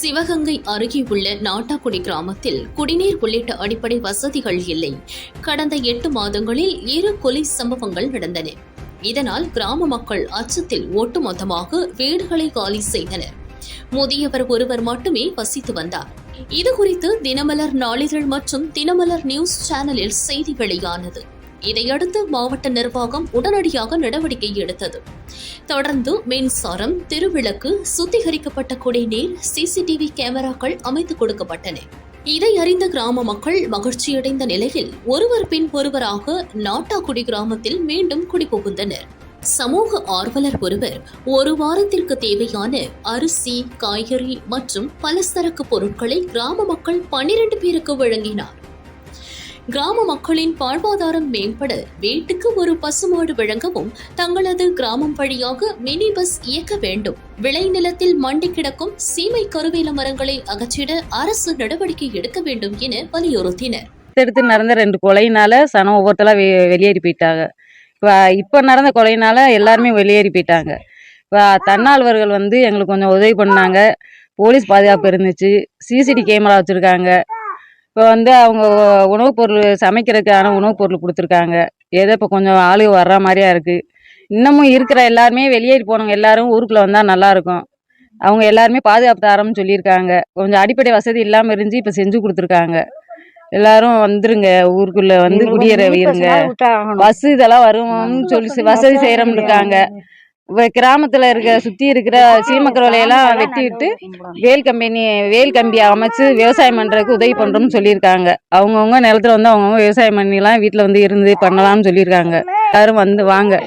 சிவகங்கை அருகே உள்ள நாட்டாக்குடி கிராமத்தில் குடிநீர் உள்ளிட்ட அடிப்படை வசதிகள் இல்லை. கடந்த எட்டு மாதங்களில் இரு கொலை சம்பவங்கள் நடந்தன. இதனால் கிராம மக்கள் அச்சத்தில் ஒட்டுமொத்தமாக வீடுகளை காலி செய்தனர். முதியவர் ஒருவர் மட்டுமே வசித்து வந்தார். இதுகுறித்து தினமலர் நாளிதழ் மற்றும் தினமலர் நியூஸ் சேனலில் செய்தி வெளியானது இதையடுத்து மாவட்ட நிர்வாகம் உடனடியாக நடவடிக்கை எடுத்தது. தொடர்ந்து மின்சாரம் திருவிளக்கு சுத்திகரிக்கப்பட்ட குடிநீர் சிசிடிவி கேமராக்கள் அமைத்துக் கொடுக்கப்பட்டன. இதை அறிந்த கிராம மக்கள் மகிழ்ச்சியடைந்த நிலையில் ஒருவர் பின் ஒருவராக நாட்டாக்குடி கிராமத்தில் மீண்டும் குடிபுகுந்தனர். சமூக ஆர்வலர் ஒருவர் ஒரு வாரத்திற்கு தேவையான அரிசி காய்கறி மற்றும் பலசரக்கு பொருட்களை கிராம மக்கள் பனிரெண்டு பேருக்கு வழங்கினார். கிராம மக்களின் வாழ்வாதாரம் மேம்பட வீட்டுக்கு ஒரு பசுமாடு வழங்கவும் தங்களது கிராமம் வழியாக மினி பஸ் இயக்க வேண்டும். விளைநிலத்தில் மண்டி கிடக்கும் சீமை கருவேல மரங்களை அகற்றிட அரசு நடவடிக்கை எடுக்க வேண்டும் என வலியுறுத்தினர். எடுத்து நடந்த ரெண்டு கொலையினால சனம் ஒவ்வொருத்தலாம் வெ வெளியேறி போயிட்டாங்க. இப்போ இப்போ நடந்த கொலையினால எல்லாருமே வெளியேறி போயிட்டாங்க. இப்போ தன்னார்வர்கள் வந்து எங்களுக்கு கொஞ்சம் உதவி பண்ணாங்க. போலீஸ் பாதுகாப்பு இருந்துச்சு. சிசிடி கேமரா வச்சுருக்காங்க. இப்போ வந்து அவங்க உணவுப் பொருள் சமைக்கிறதுக்கான உணவுப் பொருள் கொடுத்துருக்காங்க. ஏதோ இப்போ கொஞ்சம் ஆளுங்க வர்ற மாதிரியா இருக்குது இன்னமும் இருக்கிற எல்லாருமே வெளியேறி போனவங்க எல்லாரும் ஊருக்குள்ளே வந்தால் நல்லாயிருக்கும் அவங்க எல்லாருமே பாதுகாப்பு தரோம்னு சொல்லியிருக்காங்க. கொஞ்சம் அடிப்படை வசதி இல்லாமல் இருந்துச்சு இப்போ செஞ்சு கொடுத்துருக்காங்க. எல்லாரும் வந்துருங்க ஊருக்குள்ள வந்து குடியேற இருங்க. பஸ் இதெல்லாம் வரும்னு சொல்லி வசதி செய்யறோம் இருக்காங்க. கிராமத்துல இருக்க சுத்தி இருக்கிற சீமக்கரோலையெல்லாம் வெட்டி விட்டு வேல் கம்பெனி வேல் கம்பி அமைச்சு விவசாயம் பண்றதுக்கு உதவி பண்றோம்னு சொல்லியிருக்காங்க. அவங்கவுங்க நிலத்துல வந்து அவங்கவுங்க விவசாயம் பண்ணிலாம் வீட்டுல வந்து இருந்து பண்ணலாம்னு சொல்லியிருக்காங்க. எல்லாரும் வந்து வாங்க.